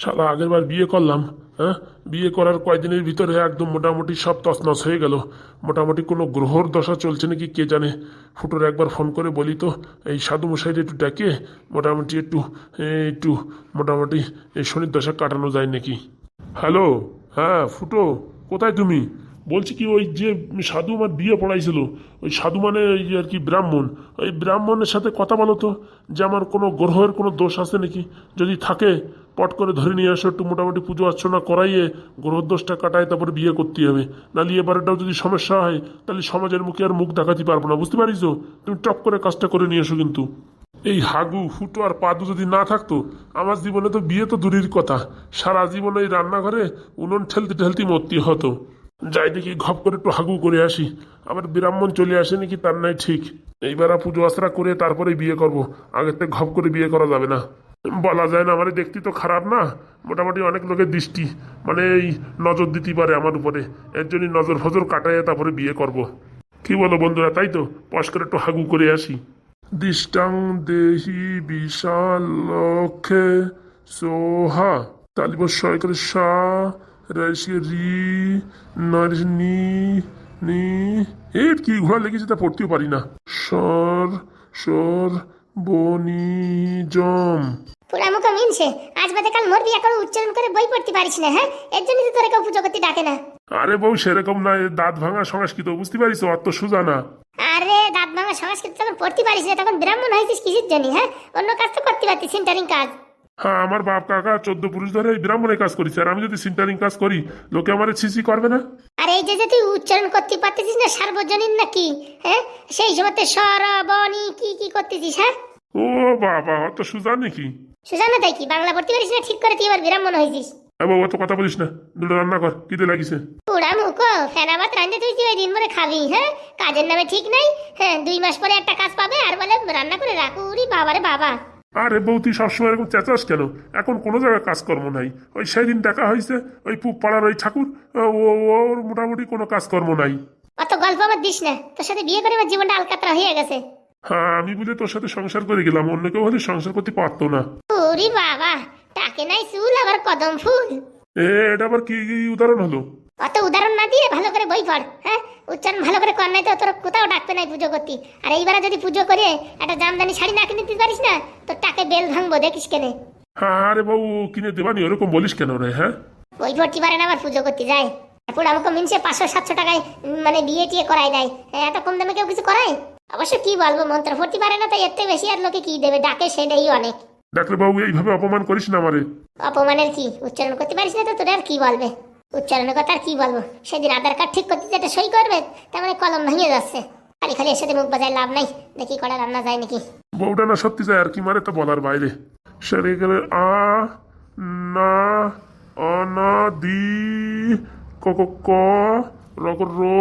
শালা, আগেরবার বিয়ে করলাম হ্যাঁ? বিয়ে করার কয়দিনের ভিতরে একদম মোটামুটি সব তছনছ হয়ে গেল। মোটামুটি কোনো গ্রহর দশা চলছে নাকি কে জানে? ফুটোর একবার ফোন করে বলি তো, এই সাধু মশাইটা একটু ডেকে, মোটামুটি একটু একটু, মোটামুটি এই শনির দশা কাটানো যায় নাকি? হ্যালো হ্যাঁ ফুটো, কোথায় তুমি? বলছি কি, ওই যে সাধু আমার বিয়ে পড়াইছিল, ওই সাধু মানে ওই আর কি ব্রাহ্মণ। ওই ব্রাহ্মণের সাথে কথা বলো তো, যে আমার কোনো গ্রহের কোনো দোষ আছে নাকি? যদি থাকে, পট করে ধরে নিয়ে আসো, একটু মোটামুটি পুজো অর্চনা করাইয়ে গ্রহ দোষটা কাটায়, তারপরে বিয়ে করতে হবে। নাহলে এবারেটাও যদি সমস্যা হয়, তাহলে সমাজের মুখে আর মুখ দেখাতে পারব না, বুঝতে পারিস তুমি টপ করে কাজটা করে নিয়ে এসো কিন্তু। এই হাগু ফুটো আর পাদু যদি না থাকতো, আমার জীবনে তো বিয়ে তো দূরের কথা। সারা জীবন এই রান্নাঘরে উনুন ঠেলতে ঠেলতে মরতে হতো। যাই দেখি ঘপ করে একটু হাগু করে আসি। আবার ব্রাহ্মণ চলে আসে নাকি তার নাই ঠিক। এইবার পুজো আশ্রা করে তারপরে বিয়ে করব। আগের থেকে ঘপ করে বিয়ে করা যাবে না। বলা যায় না আমার দেখতে তো খারাপ না। মোটামুটি অনেক লোকের দৃষ্টি। মানে এই নজর দিতে পারে আমার উপরে। এর জন্য নজর ফজর কাটায় তারপরে বিয়ে করব। কি বলো বন্ধুরা, তাই তো? পশ করে একটু হাগু করে আসি। দৃষ্টাং দেহি বিশাল লক্ষ্যে সোহা। তালিব সয়কের সা রয়েছে রি নরেশ নি নি। এর কি ঘোড়া লেগেছে তা পড়তেও পারি না। সর সর বনিজম পুরামুখ মিনছে। আজ বাদে কাল মোর বিয়া করে উচ্চারণ করে বই পড়তে পারিস না হ্যাঁ? এর জন্য তো তোরা কেউ পুজো করতে ডাকে না। আরে বউ সেরকম না দাঁত ভাঙা সংস্কৃত বুঝতে পারিস অত সোজা না। আরে দাঁত ভাঙা সংস্কৃত যখন পড়তে পারিস না তখন ব্রাহ্মণ হয়েছিস কিসের জন্য হ্যাঁ? অন্য কাজ তো করতে পারতিস সেন্টারিং কাজ। হ্যাঁ আমার বাপ কাকা চোদ্দ পুরুষ ধরে এই ব্রাহ্মণের কাজ করেছে আর আমি যদি সিন্টারিং কাজ করি লোকে আমার ছিসি করবে না? আর এই যে যে তুই উচ্চারণ করতে পারতেছিস না সার্বজনীন নাকি হ্যাঁ? সেই সময় সর বনি কি কি করতেছিস হ্যাঁ? ও বাবা অত সোজা নাকি? সুজানা তাই কি? বাংলা পড়তে পারিস না? ঠিক করে তুই এবার ব্রাহ্মণ হয়েছিস। এ বাবু অত কথা বলিস না। দুটো রান্না কর কিতে লাগিছে। পুরা মুখো ফেনা ভাত রান্ধে তুই তুই দিন ভরে খাবি হ্যাঁ? কাজের নামে ঠিক নাই হ্যাঁ? দুই মাস পরে একটা কাজ পাবে আর বলে রান্না করে রাখো উরি বাবারে বাবা। আরে বউ তুই সবসময় এরকম চেঁচাস কেন? এখন কোনো জায়গায় কাজকর্ম নাই। ওই সেদিন দেখা হয়েছে ওই পুপ পাড়ার ওই ঠাকুর ও ও- ওর মোটামুটি কোনো কাজকর্ম নাই। অত গল্প আমার দিস না। তোর সাথে বিয়ে করে আমার জীবনটা আলকাতরা হয়ে গেছে। হ্যাঁ আমি বুঝে তোর সাথে সংসার করে গেলাম অন্য কেউ হলে সংসার করতে পারতো না। ওরে বাবা টাকে নাই চুল আবার কদম ফুল। এ এটা আবার কি কি উদাহরণ হলো? অত উদাহরণ না দিয়ে ভালো করে বই পড় হ্যাঁ? উচ্চারণ ভালো করে কর নাই তো তোর কোথাও ডাকবে নাই পুজো করতে। আর এইবার যদি পুজো করে একটা জামদানি শাড়ি না কিনে দিতে পারিস না তোর টাকে বেল ভাঙবো দেখিস কেনে? আরে বাবু কিনে দেবানি ওরকম বলিস কেন রে হ্যাঁ? বই পড়তে পারে না আবার পুজো করতে যায় আমাকে মিনসে পাঁচশো সাতশো টাকায় মানে বিয়ে টিয়ে করাই দেয় হ্যাঁ, এত কম দামে কেউ কিছু করায়? অবশ্য কি বলব মন্ত্র পড়তে পারে না তাই এর থেকে বেশি আর লোকে কি দেবে? ডাকে সেটাই অনেক। ডাক্তার বাবু এইভাবে অপমান করিস না আমারে। অপমানের কি? উচ্চারণ করতে পারিস না তো তোর আর কি বলবে? উচ্চারণের কথা আর কি বলব? সেদিন আধার কার্ড ঠিক করতে যেটা সই করবে তার মানে কলম ভেঙে যাচ্ছে। খালি খালি এসে মুখ বাজায় লাভ নাই দেখি কটা রান্না যায় নাকি? বউটা না সত্যি যায় আর কি মারে তো বলার বাইরে। সেরে গেলে আ না অনা দি ক ক রক রো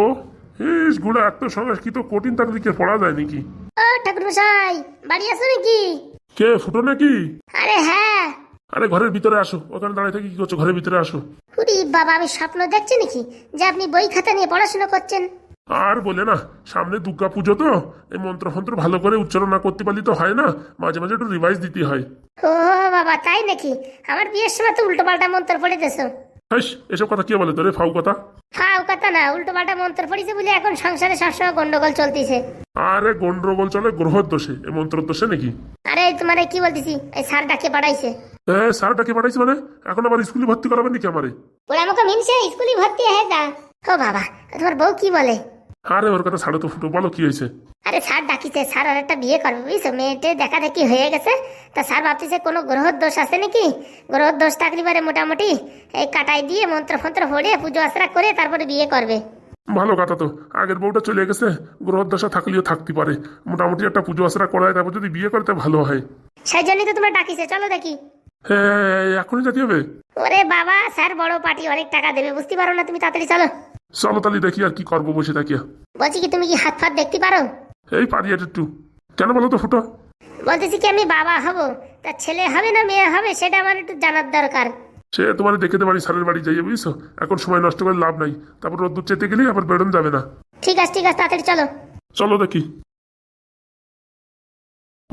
ইস গুড়া এত সংস্কৃত কঠিন তার দিকে পড়া যায় নাকি? ও ঠাকুর মশাই বাড়ি আসো নাকি? কে ফুটো নাকি? আরে হ্যাঁ আরে ঘরের ভিতরে আসো। ওখানে দাঁড়িয়ে থেকে কি করছ? ঘরের ভিতরে আসো। উরি বাবা আমি স্বপ্ন দেখছি নাকি যে আপনি বই খাতা নিয়ে পড়াশোনা করছেন? আর বলে না সামনে দুর্গা পুজো তো। এই মন্ত্র ফন্ত্র ভালো করে উচ্চারণ না করতে পারলে তো হয় না। মাঝে মাঝে একটু রিভাইজ দিতে হয়। ও বাবা তাই নাকি? আমার বিয়ের সময় তো উল্টো পাল্টা মন্ত্র পড়ে দেছো হাইস এসব কথা কে বলে তোরে? ফাউ কথা। ফাও কথা না উল্টো পাল্টা মন্ত্র পড়েছে বলে এখন সংসারে সবসময় গন্ডগোল চলতেছে। আরে গন্ডগোল চলে গ্রহ দোষে এই মন্ত্র দোষে নাকি? আরে তোমার কি বলতেছি? এই স্যার ডাকে পাঠাইছে এ স্যারটাকে পাঠাইছি মানে? এখন আবার স্কুলে ভর্তি করাবেন নাকি আমারে? ওরা আমাকে মিনছে স্কুলে ভর্তি হয়ে যা। ও বাবা তোমার বউ কি বলে? আরে ওর কথা ছাড়ো তো ফুটো বলো কি হয়েছে? আরে স্যার ডাকিছে স্যার আর একটা বিয়ে করবে বুঝছ? মেয়েটে দেখা দেখি হয়ে গেছে। তা স্যার ভাবতেছে কোনো গ্রহর দোষ আছে নাকি? গ্রহ দোষ থাকলে পারে মোটামুটি এই কাটাই দিয়ে মন্ত্র ফন্ত্র পড়ে পুজো আশ্রা করে তারপরে বিয়ে করবে। ভালো কথা তো। আগের বউটা চলে গেছে গ্রহ দশা থাকলেও থাকতে পারে। মোটামুটি একটা পুজো আশ্রা করায় তারপর যদি বিয়ে করে তা ভালো হয়। সেই জন্যই তো তোমার ডাকিছে চলো দেখি। এখনই যেতে হবে? ওরে বাবা স্যার বড় পার্টি অনেক টাকা দেবে। বুঝতে পারো না তুমি তাড়াতাড়ি চলো। তাহলে দেখি আর কি করব বসে থাকিয়া বলছি কি তুমি কি হাত ফাত দেখতে পারো? এই পারি একটু। কেন বলো তো ফুটো? বলতেছি কি আমি বাবা হব। তা ছেলে হবে না মেয়ে হবে সেটা আমার একটু জানার দরকার। সে তোমার দেখে বাড়ি স্যারের বাড়ি যাইয়ে বুঝছ? এখন সময় নষ্ট করে লাভ নাই। তারপর রোদ্দুর চেতে গেলেই আবার বেরোন যাবে না। ঠিক আছে ঠিক আছে তাড়াতাড়ি চলো। চলো দেখি।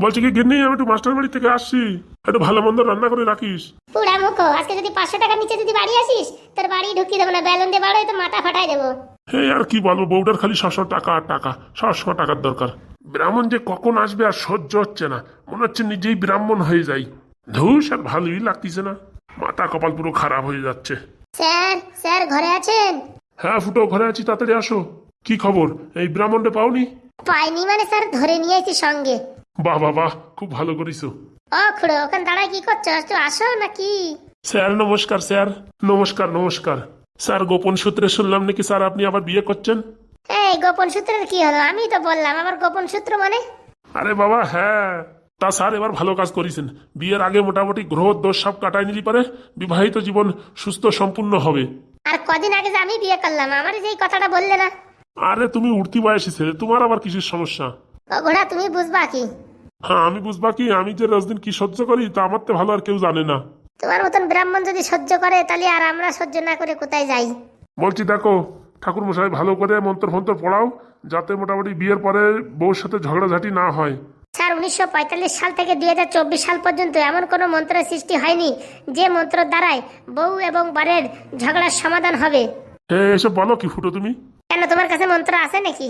বলছি কি গিন্নি আমি একটু মাস্টার বাড়ি থেকে আসছি। একটু ভালো মন্দ রান্না করে রাখিস। পুরা মুখো আজকে যদি পাঁচশো টাকা নিচে যদি বাড়ি আসিস তোর বাড়ি ঢুকিয়ে দেবো না বেলুন দিয়ে বাড়ো তো মাথা ফাটাই দেবো। এই আর কি বলব বউটার খালি সবসময় টাকা আর টাকা সবসময় টাকার দরকার। ব্রাহ্মণ যে কখন আসবে আর সহ্য হচ্ছে না মনে হচ্ছে নিজেই ব্রাহ্মণ হয়ে যাই। ধুস আর ভালোই লাগতেছে না। মাথা কপাল পুরো খারাপ হয়ে যাচ্ছে। স্যার স্যার ঘরে আছেন? হ্যাঁ ফুটো ঘরে আছি তাড়াতাড়ি আসো। কি খবর? এই ব্রাহ্মণটা পাওনি? পাইনি মানে স্যার ধরে নিয়ে এসেছি সঙ্গে। বাহ বাহ বাহ খুব ভালো করিছো। ও খুড়ো ওখানে দাঁড়ায় কি করছ? একটু আসো নাকি? স্যার নমস্কার স্যার। নমস্কার নমস্কার। স্যার গোপন সূত্রে শুনলাম নাকি স্যার আপনি আবার বিয়ে করছেন? এই গোপন সূত্রের কি হলো? আমি তো বললাম আমার গোপন সূত্র মানে? আরে বাবা হ্যাঁ। তা স্যার এবার ভালো কাজ করেছেন। বিয়ের আগে মোটামুটি গ্রহ দোষ সব কাটাই নিলি পারে। বিবাহিত জীবন সুস্থ সম্পূর্ণ হবে। আর কদিন আগে যে আমি বিয়ে করলাম আমার যে এই কথাটা বললে না? আরে তুমি উঠতি বয়সী ছেলে তোমার আবার কিসের সমস্যা? ঘোড়া তুমি বুঝবা কি? হ্যাঁ আমি বুঝবা কি? আমি যে রোজদিন কি সহ্য করি তা আমার তো ভালো আর কেউ জানে না। তোমার মতন ব্রাহ্মণ যদি সহ্য করে তাহলে আর আমরা সহ্য না করে কোথায় যাই? বলছি দেখো ঠাকুর মশাই ভালো করে মন্ত্র ফন্ত্র পড়াও যাতে মোটামুটি বিয়ের পরে বউর সাথে ঝগড়াঝাটি না হয়। স্যার উনিশশো পঁয়তাল্লিশ সাল থেকে দু হাজার চব্বিশ সাল পর্যন্ত এমন কোনো মন্ত্রের সৃষ্টি হয়নি যে মন্ত্র দ্বারাই বউ এবং বারের ঝগড়ার সমাধান হবে। এসব বলো কি ফুটো তুমি? কেন তোমার কাছে মন্ত্র আছে নাকি?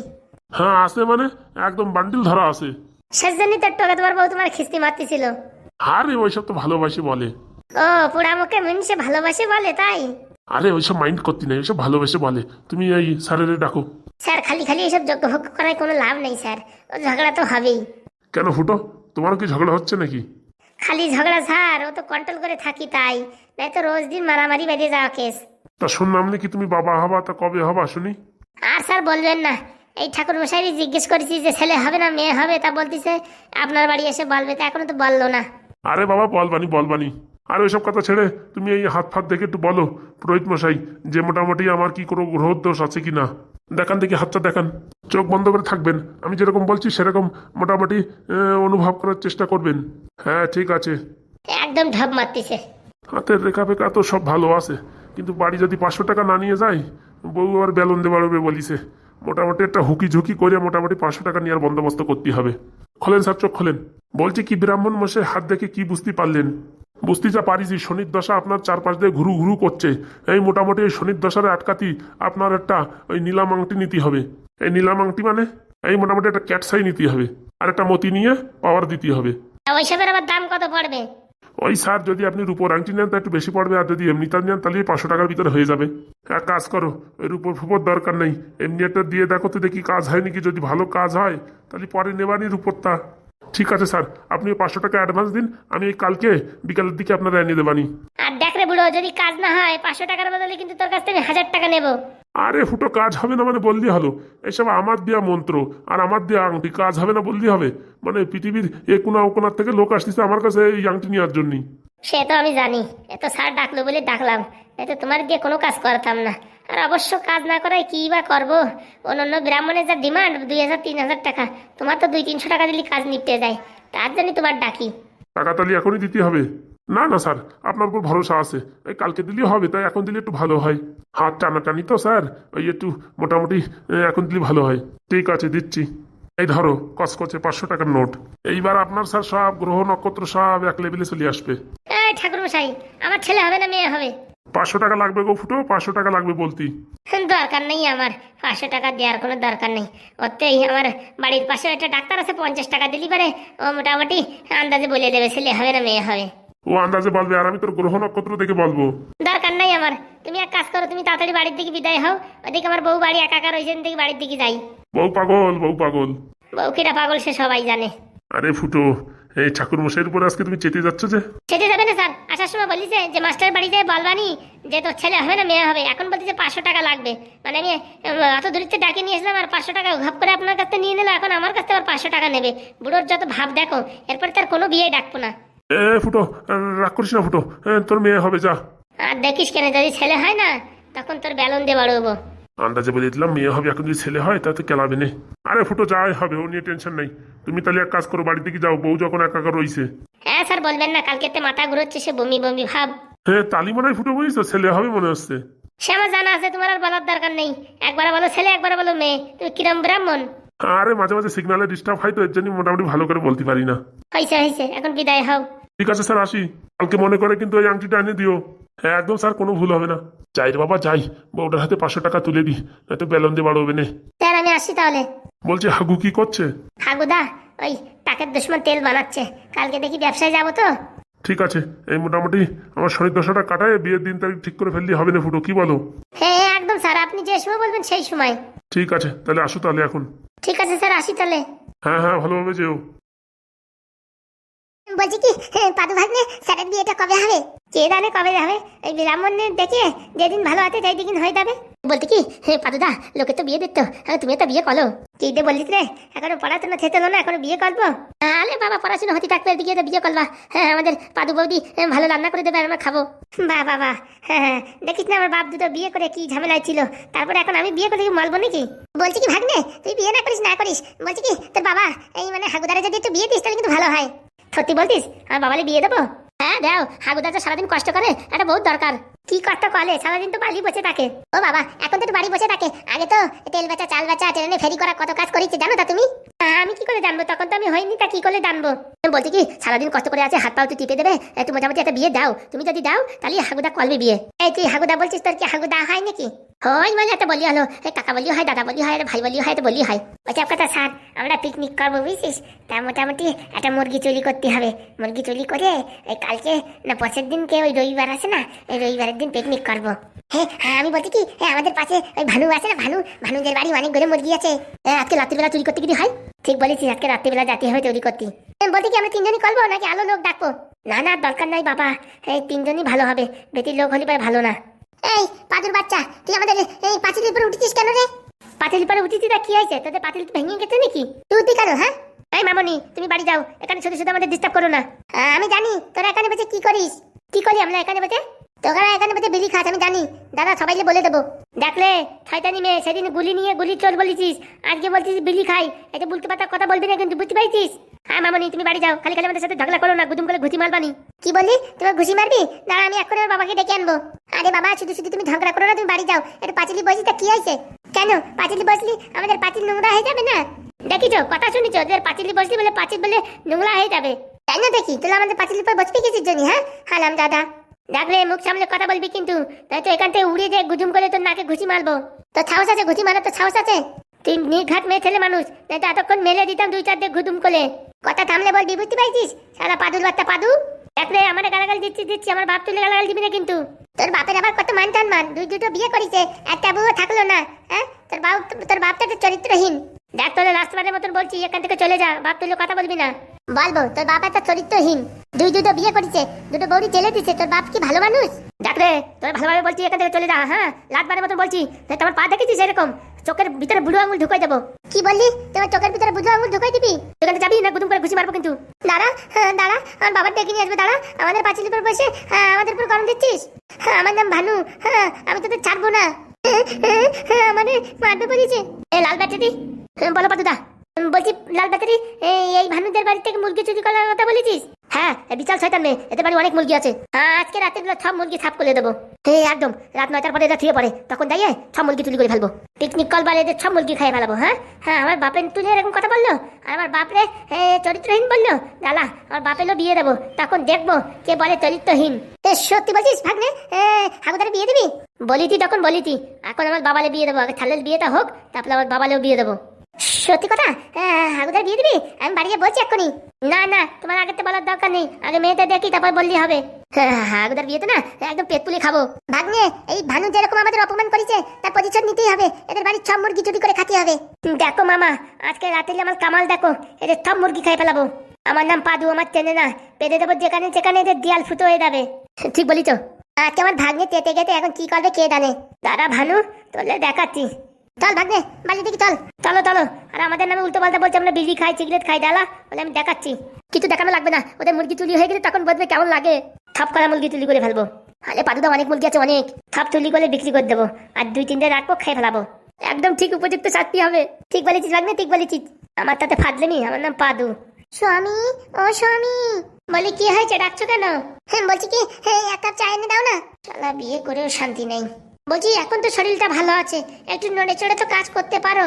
হ্যাঁ আছে মানে? একদম বান্ডিল ধরা আছে। শেষ জন্যই তো আগে তোমার বউ তোমার খিস্তি মারতেছিল। আরে ওইসব তো ভালোবাসি বলে। ও পুরামুখে মিনসে ভালোবাসে বলে তাই? আরে ওইসব মাইন্ড করতে নেই ওইসব ভালোবেসে বলে। তুমি এই স্যারের ডাকো। স্যার খালি খালি এসব যোগ্য ভোগ করায় কোনো লাভ নেই স্যার। ও ঝগড়া তো হবেই। কেন ফুটো? তোমারও কি ঝগড়া হচ্ছে নাকি? খালি ঝগড়া স্যার। ও তো কন্ট্রোল করে থাকি তাই। নাই তো রোজ দিন মারামারি বেঁধে যাওয়া কেস তা শুনলাম নাকি তুমি বাবা হবা তা কবে হবা শুনি? আর স্যার বলবেন না। এই ঠাকুর মশাই জিজ্ঞেস করেছি যে ছেলে হবে না মেয়ে হবে? তা বলতেছে আপনার বাড়ি এসে বলবে। তা এখনও তো বলল না। আরে বাবা বলবানি বলবানি। আর ওইসব কথা ছেড়ে তুমি এই হাত ফাত দেখে একটু বলো পুরোহিত মশাই যে মোটামুটি আমার কি কোনো গ্রহ দোষ আছে কি না দেখান দেখি হাতটা দেখান। চোখ বন্ধ করে থাকবেন। আমি যেরকম বলছি সেরকম মোটামুটি অনুভব করার চেষ্টা করবেন। হ্যাঁ ঠিক আছে। একদম ঢপ মারতেছে। হাতের রেখা ফেখা তো সব ভালো আছে কিন্তু বাড়ি যদি পাঁচশো টাকা না নিয়ে যায় বউ আর বেলুন হবে বলিছে। মোটামুটি একটা হুকি ঝুঁকি করে মোটামুটি পাঁচশো টাকা নেওয়ার বন্দোবস্ত করতে হবে। খোলেন স্যার, চোখ খোলেন। বলছি কি ব্রাহ্মণ মশাই, হাত দেখে কি বুঝতে পারলেন? বুঝতে যা পারি যে শনির দশা আপনার চারপাশ দিয়ে ঘুরু ঘুরু করছে। এই মোটামুটি এই শনির দশারে আটকাতি আপনার একটা ওই নীলাম আংটি নিতে হবে। এই নীলাম আংটি মানে? এই মোটামুটি একটা ক্যাটসাই নিতে হবে। আর একটা মতি নিয়ে পাওয়ার দিতে হবে। ওইসবের আবার দাম কত পড়বে? ওই স্যার, যদি আপনি রূপোর আংটি নেন, তা একটু বেশি পড়বে, আর যদি এমনি তার নেন, তাহলে পাঁচশো টাকার ভিতরে হয়ে যাবে। এক কাজ করো, ওই রূপোর ফুপোর দরকার নেই। এমনি একটা দিয়ে দেখো তো দেখি কাজ হয় নাকি যদি ভালো কাজ হয়, তাহলে পরে নেবানি রূপোরটা। ঠিক আছে স্যার, আপনি পাঁচশো টাকা অ্যাডভান্স দিন, আমি এই কালকে বিকালের দিকে আপনারা এনে দেবানি। আর দেখ রে বুড়ো, যদি কাজ না হয়, পাঁচশো টাকার বদলে কিন্তু তোর কাছ থেকে হাজার টাকা নেব। আরে ফুটো কাজ হবে না মানে বললি হলো। এসব আমার দেওয়া মন্ত্র আর আমার দেওয়া আংটি কাজ হবে না বললি হবে। মানে পৃথিবীর এ কোনা ও কোনার থেকে লোক আসতেছে আমার কাছে এই আংটি নেওয়ার জন্যই। সে তো আমি জানি এত স্যার ডাকলো বলে ডাকলাম। এতে তোমার দিয়ে কোনো কাজ করতাম না। আর অবশ্য কাজ না করায় কি বা করব? অন্যান্য ব্রাহ্মণের যা ডিমান্ড দুই হাজার তিন হাজার টাকা তোমার তো দুই তিনশো টাকা দিলে কাজ নিপটে যায়। তার জন্য তোমার ডাকি। টাকা তাহলে এখনই দিতে হবে। না না স্যার আপনার উপর ভরসা আছে। এই কালকে দিলেই হবে তাই এখন দিলে একটু ভালো হয়। হাত টানাটানি তো স্যার ওই একটু মোটামুটি এখন দিলে ভালো হয়। ঠিক আছে দিচ্ছি। এই ধরো কসকচে পাঁচশো টাকার নোট। এইবার আপনার স্যার সব গ্রহ নক্ষত্র সব এক লেভেলে চলে আসবে। এই ঠাকুর মশাই আমার ছেলে হবে না মেয়ে হবে? পাঁচশো টাকা লাগবে গো ফুটো পাঁচশো টাকা লাগবে বলতি। দরকার নেই আমার। পাঁচশো টাকা দেওয়ার কোনো দরকার নেই। ওতেই আমার বাড়ির পাশে একটা ডাক্তার আছে পঞ্চাশ টাকা দিলি পারে। ও মোটামুটি আন্দাজে বলে দেবে ছেলে হবে না মেয়ে হবে। ও আন্দাজে বলবে আর আমি তোর গ্রহ নক্ষত্র দেখে বলব। দরকার নাই আমার। তুমি এক কাজ করো তুমি তাড়াতাড়ি বাড়ির দিকে বিদায় হও। ওদিকে আমার বউ বাড়ি একা একা রয়েছে দিকে বাড়ির দিকে যাই। বউ পাগল বউ পাগল। বউ কিরা পাগল সে সবাই জানে। আরে ফুটো এই ঠাকুর মশাইয়ের উপরে আজকে তুমি চেতে যাচ্ছ যে? সেটা যাবে না স্যার। আসার সময় বলিছে যে মাস্টার বাড়িতে বলবানি যে তোর ছেলে হবে না মেয়ে হবে। এখন বলছে পাঁচশো টাকা লাগবে। মানে আমি অত দূরত্বে ডাকে নিয়ে এসলাম আর পাঁচশো টাকা ঘাপ করে আপনার কাছ নিয়ে নিলো এখন আমার কাছে আবার পাঁচশো টাকা নেবে। বুড়োর যত ভাব দেখো এরপর তার কোনো বিয়ে ডাকবো না। এ ফুটো রাগ করিস না ফুটো। তোর মেয়ে হবে যা। আর দেখিস কেন যদি ছেলে হয় না তখন তোর বেলুন দিয়ে বাড়বো। আন্দাজে বলে দিলাম মেয়ে হবে এখন যদি ছেলে হয় তাতে কেলাবে নে। আরে ফুটো যাই হবে ও নিয়ে টেনশন নাই। তুমি তাহলে এক কাজ করো বাড়ি থেকে যাও বউ যখন একা একা রইছে হ্যাঁ স্যার বলবেন না কালকে মাথা ঘুরোচ্ছে সে বমি বমি ভাব। হ্যাঁ তালি মনে হয় ফুটো বুঝিস ছেলে হবে মনে হচ্ছে। সে আমার জানা আছে তোমার আর বলার দরকার নেই। একবার বলো ছেলে একবার বলো মেয়ে। তুমি কিরম ব্রাহ্মণ? আরে মাঝে মাঝে সিগনালে ডিস্টার্ব হয় তো এর জন্য মোটামুটি ভালো করে বলতে পারি না। হয়েছে হয়েছে এখন বিদায় হও। ঠিক আছে স্যার আসি। কালকে মনে করে কিন্তু ওই আংটিটা এনে দিও। হ্যাঁ একদম স্যার কোনো ভুল হবে না। যাই রে বাবা যাই। বউটার হাতে পাঁচশো টাকা তুলে দিই নয়তো বেলন দিয়ে বাড়বে না। স্যার আমি আসি তাহলে। বলছি হাগু কি করছে? হাগুদা ওই টাকের দুশ্মন তেল বানাচ্ছে। কালকে দেখি ব্যবসায় যাব তো। ঠিক আছে এই মোটামুটি আমার শরীর দশাটা কাটায় বিয়ের দিন তারিখ ঠিক করে ফেললি হবে না ফুটো কি বলো? হ্যাঁ একদম স্যার আপনি যে সময় বলবেন সেই সময়। ঠিক আছে তাহলে আসো তাহলে এখন। ঠিক আছে স্যার আসি তাহলে। হ্যাঁ হ্যাঁ ভালোভাবে যেও। বলছি কি হ্যাঁ, পাদু ভাগ্নে স্যারের বিয়েটা কবে হবে? কে জানে কবে হবে এই ব্রাহ্মণের দেখে যেদিন ভালো আছে সেই দিন হয়ে যাবে। বলতে কি হ্যাঁ পাদুদা লোকে তো বিয়ে দিত হ্যাঁ তুমি তো বিয়ে করো। কি দিয়ে বললিস রে এখনও পড়াশোনা শেষ হলো না এখনও বিয়ে করব? আরে বাবা পড়াশোনা হতে এদিকে তো বিয়ে করবা। হ্যাঁ আমাদের পাদু বৌদি ভালো রান্না করে দেবে আমরা খাব। বা বাবা হ্যাঁ হ্যাঁ দেখিস না আমার বাপ দুটো বিয়ে করে কি ঝামেলায় ছিল। তারপরে এখন আমি বিয়ে করে মালবো নাকি? বলছি কি ভাগ্নে তুই বিয়ে না করিস না করিস। বলছি কি তোর বাবা এই মানে হাগুদারে যদি একটু বিয়ে দিস তাহলে কিন্তু ভালো হয়। সত্যি বলতিস? আমার বাবালে বিয়ে দেবো? হ্যাঁ দাও। হাগুদা তো সারাদিন কষ্ট করে, এটা বহুত দরকার। কি কষ্ট করে সারাদিন তো বাড়ি বসে থাকে। ও বাবা, এখন তো বাড়ি বসে থাকে। আগে তো তেল বেচা, চাল বেচা, ট্রেনে ফেরি করা কত কাজ করেছে, জানো তা তুমি? আমি কি করে জানব? তখন তো আমি হইনি, তা কি করে জানব? বলছি কি, সারাদিন কষ্ট করে আছে, হাত পাও তুই টিপে দেবে? একটু মোটামুটি একটা বিয়ে দাও। তুমি যদি দাও, তাহলে হাগুদা করবে বিয়ে। এই তুই হাগুদা বলছিস, তোর কি হাগুদা হয় নাকি? হয় মানে একটা বলি হলো। এই কাকা বলি হয়, দাদা বলি হয়, ভাই বলি হয় তো বলি হয়। ওইসব কথা স্যার আমরা পিকনিক করব, বুঝছিস? তা মোটামুটি একটা মুরগি চুরি করতে হবে। মুরগি চুরি করে, এই কালকে না পরের দিনকে ওই রবিবার আছে না, এই রবিবারের দিন পিকনিক করব। হ্যাঁ হ্যাঁ আমি বলছি কি হ্যাঁ আমাদের পাশে ওই ভানু আছে না, ভানু, ভানুদের বাড়ি মুরগি আছে। আজকে রাত্রিবেলা চুরি করতে হয়? ঠিক বলেছিস, আজকে রাত্রিবেলা যাতে হবে চুরি করতে। বলছি কি, আমরা তিনজনই করব নাকি আলো লোক ডাকবো? না না, দরকার নাই বাবা। এই তিনজনই ভালো হবে বেটির লোক হলে ভালো না। এই, পাদুর বাচ্চা, তুই আমাদের এই পাঁচিলের উপরে উঠেছিস কেন রে? পাঁচিল পরে উঠেছিস কি হয়েছে? তোদের পাঁচিল ভেঙে গেছে নাকি? তুই উঠবি কেন হ্যাঁ? এই মামনি, তুমি বাড়ি যাও, এখানে শুধু শুধু আমাদের ডিস্টার্ব করো না। আমি জানি, তোরা এখানে বসে কি করিস? কি করি আমরা এখানে বসে? তোরা এখানে বসে বিড়ি খাস আমি জানি। দাদা সবাইকে বলে দেবো। দেখলে শয়তানি মেয়ে সেদিন গুলি নিয়ে গুলি চোর বলেছিস। আজকে বলছিস বিড়ি খাই। এটা বলতে পারতার কথা বলবি না কিন্তু বুঝতে পারছিস? হ্যাঁ মামনি তুমি বাড়ি যাও। খালি খালি আমাদের সাথে ঝগড়া করো না গুদুম করে ঘুষি মারবানি। কি বললি? তুমি ঘুষি মারবি? না আমি এখন আমার বাবাকে ডেকে আনব। আরে বাবা শুধু শুধু তুমি ঝগড়া করো না তুমি বাড়ি যাও। একটু পাঁচিলি বসি তা কি হয়েছে? কেন? পাঁচিলি বসলি আমাদের পাঁচিল নোংরা হয়ে যাবে না? দেখিছো কথা শুনিছ ওদের পাঁচিলি বসলি বলে পাঁচিল বলে নোংরা হয়ে যাবে। তাই না দেখি? তাহলে আমাদের পাঁচিলের পর বসবি কিসের জন্য হ্যাঁ? হালাম দাদা। ডাকলে মুখ সামলে কথা বলবি কিন্তু। তাই তো এখান থেকে উড়ে যে গুজুম করে তোর নাকে ঘুষি মারবো। তো সাহস আছে? ঘুষি মারার তো সাহস আছে? তুই নির্ঘাত মেয়ে ছেলে মানুষ। তাই তো এতক্ষণ মেলে দিতাম দুই চারটে ঘুদুম করে। কথা থামলে বলবি, বুঝতে পারছিস? সারা পাদুর বাচ্চা পাদু। দেখলে আমার গালাগাল দিচ্ছি দিচ্ছি আমার বাপ তুলে গালাগাল দিবি না কিন্তু। তোর বাপের আবার কত মান টান মান? দুই দুটো বিয়ে করেছে, একটা বউ থাকল না হ্যাঁ? তোর বাপ, তোর বাপটা তো চরিত্রহীন। দেখ তোদের রাস্তাবারের মতন বলছি এখান থেকে চলে যা বাপ তুলে কথা বলবি না। বলব তোর বাপ একটা চরিত্রহীন। দুই দুটো বিয়ে করেছে দুটো বৌদি চেলে দিছে তোর বাপ কি ভালো মানুষ? দেখ রে তোর ভালোভাবে বলছি এখান থেকে চলে যা হ্যাঁ? লাটবারের মতন বলছি তোমার পা দেখেছিস এরকম? চোখের ভিতরে বুড়ো আঙুল ঢুকাই দেবো। কি বললি? তোমার চোখের ভিতরে বুড়ো আঙুল ঢুকাই দিবি? এখানে যাবি না গুদুম করে ঘুষি মারবো কিন্তু। দাঁড়া হ্যাঁ, দাঁড়া আমার বাবার ডেকে নিয়ে আসবে দাঁড়া। আমাদের পাঁচিলের উপর বসে হ্যাঁ, আমাদের উপর গরম দিচ্ছিস? হ্যাঁ, আমার নাম ভানু হ্যাঁ আমি তোদের ছাড়বো না। হ্যাঁ, মারবে বলেছে। এ লাল ব্যাটারি বলো পাতুদা বলছি, লাল ব্যাটারি এই ভানুদের বাড়ি থেকে মুরগি চুরি করার কথা বলেছিস? হ্যাঁ বিশাল শয়তান মেয়ে, এদের বাড়ি অনেক মুরগি আছে। হ্যাঁ আজকে রাতের বেলা সব মুরগি সাফ করে দেবো। হ্যাঁ একদম, রাত নয়টার পরে এরা শুয়ে পড়ে। তখন যাইয়ে সব মুরগি চুরি করে ফেলব। পিকনিক কল এদের সব মুরগি খাই ফেলাবো হ্যাঁ? হ্যাঁ আমার বাপের তুলে এরকম কথা বলল? আমার বাপরে চরিত্রহীন বলল? দাদা আমার বাপেরও বিয়ে দেবো। তখন দেখব কে বলে চরিত্রহীন। সত্যি বলছিস, ভাগ্নে? হাগুদারে বিয়ে দিবি? বলিতি তখন বলিতি। এখন আমার বাবালে বিয়ে দেবো, আগে থালের বিয়েটা হোক, তারপরে আমার বাবালেও বিয়ে দেবো। সত্যি কথা? হাগুদার বিয়ে দিবি? আমি বাড়ি গিয়ে বলছি এক্ষুনি। না না তোমার আগে তো বলার দরকার নেই। আগে মেয়েটা দেখি তারপর বললি হবে। হ্যাঁ, হাগুদার বিয়েতে না একদম পেট তুলে খাব। ভাগ্নে এই ভানু যেরকম আমাদের অপমান করেছে তার প্রতিশোধ নিতেই হবে। এদের বাড়ির সব মুরগি চুরি করে খাতে হবে। দেখো মামা আজকে রাতে আমার কামাল দেখো এদের সব মুরগি খাই ফেলাবো। আমার নাম পাদু আমার চেনে না। পেতে দেবো যেখানে যেখানে এদের দেয়াল ফুটো হয়ে যাবে। ঠিক বলি তো আজকে আমার ভাগ্নে তেতে গেতে এখন কি করবে কে জানে? দাদা ভানু তোলে দেখাচ্ছি। চল ভাগ্নে বাড়ি দিকে চল। চলো চলো। আর আমাদের নামে উল্টো পাল্টা বলছে আমরা বিড়ি খাই সিগারেট খাই ডালা বলে আমি দেখাচ্ছি। কিছু দেখানো লাগবে না। ওদের মুরগি চুরি হয়ে গেলে তখন বলবে কেমন লাগে? থাপ করা মুরগি চুরি করে ফেলব। আরে পাদুদা অনেক মুরগি আছে অনেক। থাপ চুরি করে বিক্রি করে দেবো। আর দুই তিনটে রাখব খেয়ে ফেলাবো। একদম ঠিক উপযুক্ত শাস্তি হবে। ঠিক বলেছিস ভাগ্নে ঠিক বলেছিস। আমার তাতে ফাদলেনি আমার নাম পাদু। স্বামী ও স্বামী। বলি কি হয়েছে? ডাকছো কেন? হ্যাঁ বলছি কি হ্যাঁ এক কাপ চা এনে দাও না। শালা বিয়ে করেও শান্তি নেই। বলছি, এখন তো শরীরটা ভালো আছে। একটু নড়ে চড়ে তো কাজ করতে পারো।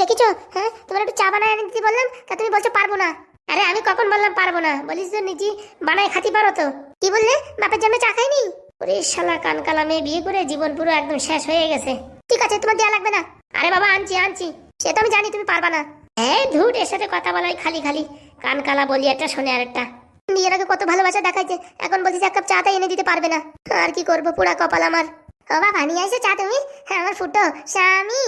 দেখিছো? হ্যাঁ? তোমার একটু চা বানায় এনে দিতে বললাম, তা তুমি বলছো পারব না। আরে, আমি কখন বললাম পারব না? বলিস তো নিজে বানায় খাতি পারো তো। কি বললে? বাপের জন্য চা খাইনি? ওরে শালা কান কালা মেয়ে, বিয়ে করে জীবন পুরো একদম শেষ হয়ে গেছে। ঠিক আছে, তোমার দেয়া লাগবে না। আরে বাবা, আনছি আনছি। সে তো আমি জানি তুমি পারবা না। হ্যাঁ ধুট এর সাথে কথা বলাই খালি খালি। কান কালা বলি একটা, শোনে আরেকটা। বিয়ের আগে কত ভালোবাসা দেখাইছে। এখন বলছিস এক কাপ চাটা এনে দিতে পারবে না। আর কি করব পুরা কপাল আমার। ও বাবা, নিয়ে আসো চা তুমি। হ্যাঁ আমার ফুটো। স্বামী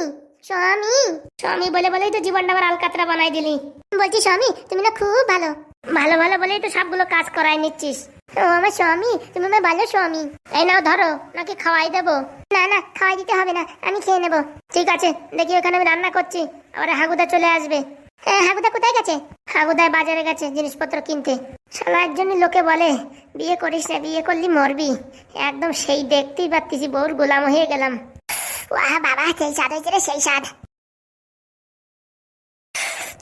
স্বামী। স্বামী বলে বলেই তো জীবনটা আমার আলকাতরা বানাই দিলি। বলছি, স্বামী, তুমি না খুব ভালো। ভালো ভালো বলেই তো সবগুলো কাজ করাই নিচ্ছিস। ও, আমার স্বামী, তুমি আমার ভালো স্বামী। এই নাও, ধরো, নাকি খাওয়াই দেবো? না না, খাওয়াই দিতে হবে না, আমি খেয়ে নেব। ঠিক আছে, দেখি ওখানে আমি রান্না করছি, আবার হাগুদা চলে আসবে। হাগুদা কোথায় গেছে? হাগুদায় বাজারে গেছে জিনিসপত্র কিনতে। শালা একজনই লোকে বলে, বিয়ে করিস না, বিয়ে করলি মরবি। একদম সেই দেখতেই পাচ্ছি বউর গোলাম হয়ে গেলাম। ওয়াহ বাবা, সেই স্বাদ হয়েছে রে, সেই স্বাদ।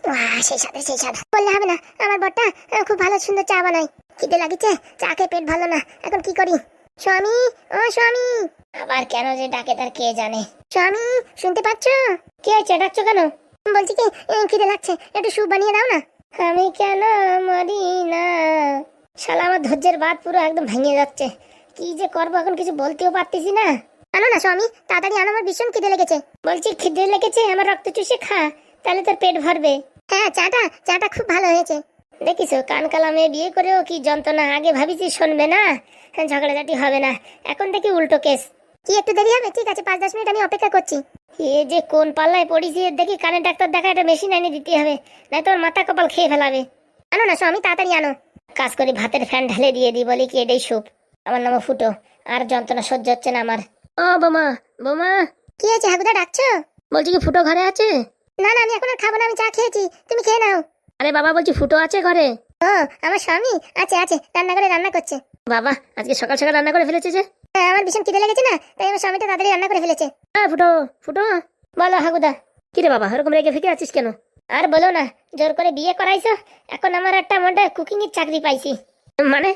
ওয়াহ সেই স্বাদ সেই স্বাদ। বললে হবে না, আমার বরটা খুব ভালো, সুন্দর চা বানায়। খিদে লাগিছে, চা খেয়ে পেট ভালো না, এখন কি করি? স্বামী, ও স্বামী। আবার কেন যে ডাকে তার কে জানে? স্বামী, শুনতে পাচ্ছ? কে হয়েছে? ডাকছো কেন? বলছি কি খিদে লাগছে একটু স্যুপ বানিয়ে দাও না। আমি কেন মরি না? শালা আমার ধৈর্যের বাদ পুরো একদম ভেঙে যাচ্ছে। কি যে করব এখন কিছু বলতেও পারতেছি না। আনো না স্বামী তাড়াতাড়ি আনো আমার ভীষণ খিদে লেগেছে। বলছি খিদে লেগেছে আমার রক্ত চুষে খা তাহলে তোর পেট ভরবে। হ্যাঁ চাটা চাটা খুব ভালো হয়েছে। দেখিছো কান কালামে বিয়ে করেও কি যন্ত্রণা আগে ভাবিছি শুনবে না? হ্যাঁ, ঝগড়াঝাটি হবে না। এখন দেখি উল্টো কেস। কি একটু দেরি হবে? ঠিক আছে পাঁচ দশ মিনিট আমি অপেক্ষা করছি। এ যে কোন পাল্লায় পড়েছি দেখি কানে ডাক্তার দেখা একটা মেশিন এনে দিতে হবে না তোর মাথা কপাল খেয়ে ফেলাবে। আনো না স্বামী তাড়াতাড়ি আনো। কাজ করি ভাতের ফ্যান ঢেলে দিয়ে দিই বলি কি এটাই সুপ। আমার নাম ফুটো আর যন্ত্রণা সহ্য হচ্ছে না আমার। ও বোমা বোমা। কি আছে হাগুদা ডাকছো? বলছি কি ফুটো ঘরে আছে? না না আমি এখন আর খাব না আমি চা খেয়েছি তুমি খেয়ে নাও। আরে বাবা বলছি ফুটো আছে ঘরে? ও আমার স্বামী? আছে আছে রান্না করে রান্না করছে। বাবা আজকে সকাল সকাল রান্না করে ফেলেছে যে। আমার ভীষণ খিদে লেগেছে না তাই আমার স্বামীটা তাড়াতাড়ি রান্না করে ফেলেছে। হ্যাঁ ফুটো ফুটো বলো হাগুদা কি রে বাবা এরকম রেগে ফেকে আছিস কেন? আর বলো না জোর করে বিয়ে করাইছো এখন আমার একটা মনটা কুকিং এর চাকরি পাইছি। মানে?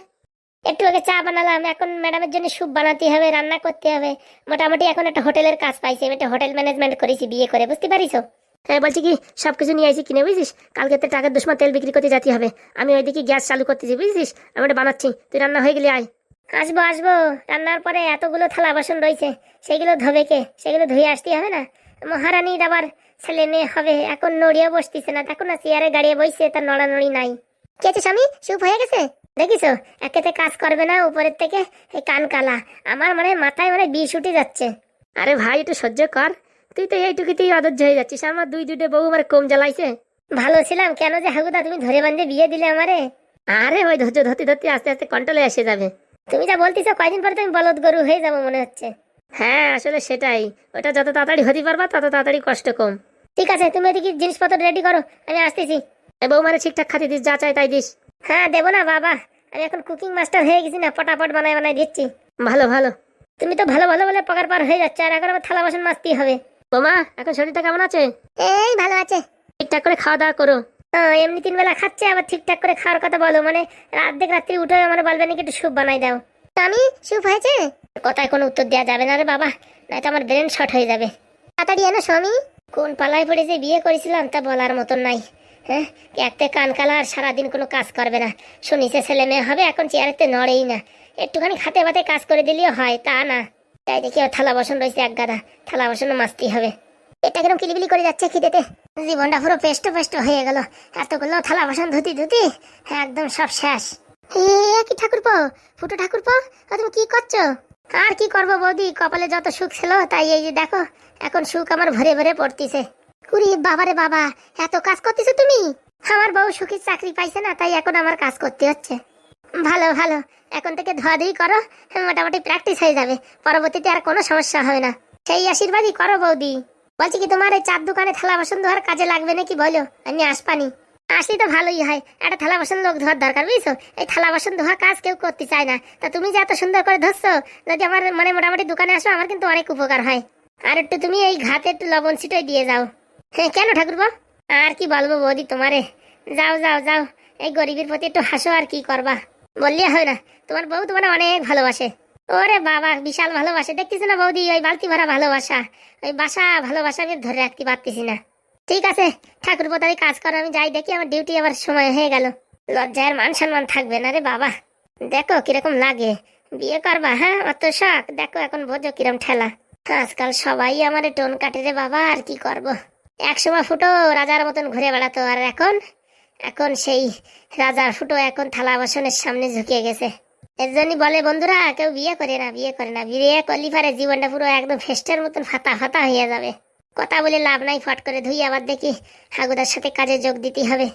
একটু আগে চা বানালাম এখন ম্যাডামের জন্য স্যুপ বানাতে হবে রান্না করতে হবে। মোটামুটি এখন একটা হোটেলের কাজ পাইছি আমি একটা হোটেল ম্যানেজমেন্ট করেছি বিয়ে করে বুঝতে পারিছো? হ্যাঁ বলছি কি সব কিছু নিয়ে আইছি কিনে বুঝিস কালকে তো টাকার দুশ্মন তেল বিক্রি করতে যেতে হবে। আমি ওইদিকে গ্যাস চালু করতেছি বুঝিস আমি ওটা বানাচ্ছি তুই রান্না হয়ে গেলে আয়। আসব আসব। রান্নার পরে এতগুলো থালা বাসন রয়েছে সেগুলো ধোবে কে? সেগুলো ধুয়ে আসতে হবে না? মহারানীর আবার ছেলে মেয়ে হবে এখন নড়িয়ে বসতেছে না দেখো না চেয়ারে গাড়িয়ে বসছে তার নড়ানড়ি নাই। কে আছে স্বামী? সুপ হয়ে গেছে? দেখিছো একেতে কাজ করবে না উপরের থেকে এই কান কালা। আমার মানে মাথায় মানে বিষ উঠে যাচ্ছে। আরে ভাই একটু সহ্য কর। তুই তো এইটুকুতেই অধৈর্য হয়ে যাচ্ছিস আমার দুই দুটো বউ আমার কম জ্বালাইছে? ভালো ছিলাম কেন যে হাগুদা তুমি ধরে বান্ধে বিয়ে দিলে আমারে? আরে ওই ধৈর্য ধরতে ধরতে আস্তে আস্তে কন্ট্রোলে এসে যাবে। তুমি যা বলতেছো কয়দিন পরে তুমি বলদ গরু হয়ে যাব মনে হচ্ছে। হ্যাঁ আসলে সেটাই। ওটা যত তাড়াতাড়ি হতে পারবা তত তাড়াতাড়ি কষ্ট কম। ঠিক আছে তুমি এদিকে জিনিসপত্র রেডি করো আমি আসতেছি। বউ মানে ঠিকঠাক খাতে দিস যা চাই তাই দিস। হ্যাঁ দেবো না বাবা। আমি এখন কুকিং মাস্টার হয়ে গেছি না পটাপট বানাই বানাই দিচ্ছি। ভালো ভালো। তুমি তো ভালো ভালো বলে পকার পার হয়ে যাচ্ছে আর এখন আবার থালা বাসন মাজতেই হবে। বোমা এখন শরীরটা কেমন আছে? এই ভালো আছে। ঠিকঠাক করে খাওয়া দাওয়া করো। এমনি তিন বেলা খাচ্ছে আবার ঠিকঠাক করে খাওয়ার কথা বলো। মানে রাত রাত্রি উঠে আমার বলবে নাকি একটু স্যুপ বানাই দাও। আমি স্যুপ হয়েছে? কথায় কোনো উত্তর দেওয়া যাবে না রে বাবা নয়তো আমার ব্রেন শর্ট হয়ে যাবে। তাড়াতাড়ি এনো স্বামী। কোন পালায় পড়ে যে বিয়ে করেছিলাম তা বলার মতন নাই। হ্যাঁ একতে কান কালা আর সারাদিন কোনো কাজ করবে না। শুনিছে ছেলে মেয়ে হবে এখন চেয়ারেতে নড়েই না। একটুখানি খাতে বাতে কাজ করে দিলেও হয় তা না। তাই দেখি থালা বাসন রয়েছে এক গাদা। থালা বাসনও মাছতে হবে। এটা কেন কিলিবিলি করে যাচ্ছে খিদেতে? জীবনটা পুরো পেষ্ট পেষ্ট হয়ে গেল। এতগুলো থালা বাসন, ধুতি ধুতি, একদম সব শেষ। কি ঠাকুরপো ফুটো ঠাকুরপো ও তুমি কি করছ? আর কি করব বৌদি? কপালে যত সুখ ছিল, তাই এই যে দেখো, এখন সুখ আমার ভরে ভরে পড়তিছে। কুড়ি বাবারে বাবা, এত কাজ করতেছো তুমি? আমার বউ সুখী চাকরি পাইছে না, তাই এখন আমার কাজ করতে হচ্ছে। ভালো ভালো, এখন থেকে ধোয়া ধুই করো, মোটামুটি প্র্যাকটিস হয়ে যাবে, পরবর্তীতে আর কোনো সমস্যা হবে না। সেই আশীর্বাদই করো বৌদি। বলছি কি, তোমার এই চার দোকানে থালা বাসন ধোয়ার কাজে লাগবে নাকি বলো? আমি আসপানি। আসলে তো ভালোই হয়। একটা থালা বাসন লোক ধোয়ার দরকার, বুঝছ? এই থালা বাসন ধোয়া কাজ কেউ করতে চায় না। তা তুমি যে এত সুন্দর করে ধরছো, যদি আমার মানে মোটামুটি দোকানে আসো, আমার কিন্তু অনেক উপকার হয়। আর একটু তুমি এই ঘাতে একটু লবণ ছিটাই দিয়ে যাও। হ্যাঁ কেন ঠাকুরবা আর কি বলব বৌদি তোমারে? যাও যাও যাও। এই গরিবের প্রতি একটু হাসো আর কি করবা। বললে হয় না। তোমার বউ তোমার অনেক ভালোবাসে। ওরে বাবা, বিশাল ভালোবাসা। দেখতেছো না বৌদি, ওই বালতি ভরা ভালোবাসা? ওই বাসা ভালোবাসা আমি ধরে রাখতে পারতেছি না। ঠিক আছে ঠাকুর পোতারি কাজ করো, আমি যাই দেখি, আমার ডিউটি আবার সময় হয়ে গেল। লজ্জায় মান সম্মান থাকবে না রে বাবা। দেখো কীরকম লাগে। বিয়ে করবা হ্যাঁ? অত শখ। দেখো এখন বোঝো কিরম ঠেলা। আজকাল সবাই আমার টোন কাটে রে বাবা, আর কি করব? এক সময় ফুটো রাজার মতন ঘুরে বেড়াতো, আর এখন? এখন সেই রাজার ফুটো এখন থালা বাসনের সামনে ঝুঁকিয়ে গেছে। এর বলে, বন্ধুরা, কেউ বিয়ে করে না, বিয়ে করে না। বিয়ে করলি পারে জীবনটা পুরো একদম ফেস্টের মতন ফাতা ফাতা হয়ে যাবে। কথা বলে লাভ নাই, ফট করে ধুই আবার দেখি হাগুদার সাথে কাজে যোগ দিতে হবে।